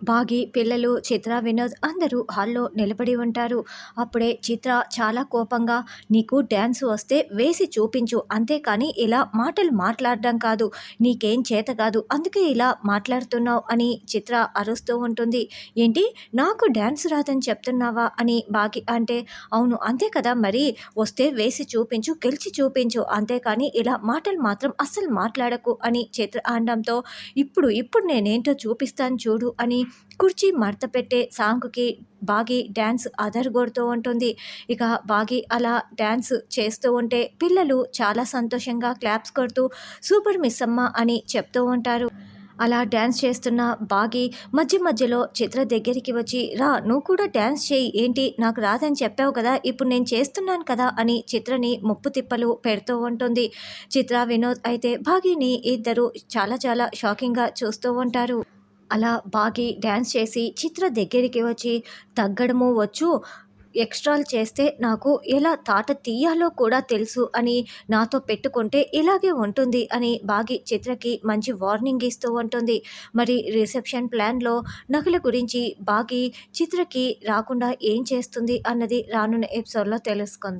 బాగి పిల్లలు చిత్ర వినోద్ అందరూ హాల్లో నిలబడి ఉంటారు. అప్పుడే చిత్ర చాలా కోపంగా నీకు డ్యాన్స్ వస్తే వేసి చూపించు అంతేకాని ఇలా మాటలు మాట్లాడడం కాదు. నీకేం చేత కాదు అందుకే ఇలా మాట్లాడుతున్నావు అని చిత్ర అరుస్తూ ఉంటుంది. ఏంటి నాకు డ్యాన్స్ రాదని చెప్తున్నావా? అని బాగి అంటే అవును అంతే కదా మరి. వస్తే వేసి చూపించు గెలిచి చూపించు అంతేకాని ఇలా మాటలు మాత్రం అస్సలు మాట్లాడకు అని చిత్ర అనడంతో ఇప్పుడు ఇప్పుడు నేనేంటో చూపిస్తాను చూడు అని కుర్చీ మడత పెట్టే సాంగ్కి బాగి డ్యాన్స్ అదరగొడుతూ ఉంటుంది. ఇక బాగి అలా డ్యాన్స్ చేస్తూ ఉంటే పిల్లలు చాలా సంతోషంగా క్లాప్స్ కొడుతూ సూపర్ మిస్ అమ్మ అని చెప్తూ ఉంటారు. అలా డ్యాన్స్ చేస్తున్న బాగి మధ్య మధ్యలో చిత్ర దగ్గరికి వచ్చి రా నువ్వు కూడా డ్యాన్స్ చేయి. ఏంటి? నాకు రాదని చెప్పావు కదా. ఇప్పుడు నేను చేస్తున్నాను కదా అని చిత్రని ముప్పు తిప్పలు పెడుతూ ఉంటుంది. చిత్ర వినోద్ అయితే బాగిని ఇద్దరు చాలా చాలా షాకింగ్గా చూస్తూ ఉంటారు. అలా బాగి డ్యాన్స్ చేసి చిత్ర దగ్గరికి వచ్చి తగ్గడము వచ్చు ఎక్స్ట్రాలు చేస్తే నాకు ఎలా తాట తీయాలో కూడా తెలుసు అని నాతో పెట్టుకుంటే ఇలాగే ఉంటుంది అని బాగి చిత్రకి మంచి వార్నింగ్ ఇస్తూ ఉంటుంది. మరి రిసెప్షన్ ప్లాన్లో నగల గురించి బాగి చిత్రకి రాకుండా ఏం చేస్తుంది అన్నది రానున్న ఎపిసోడ్లో తెలుసుకుందాం.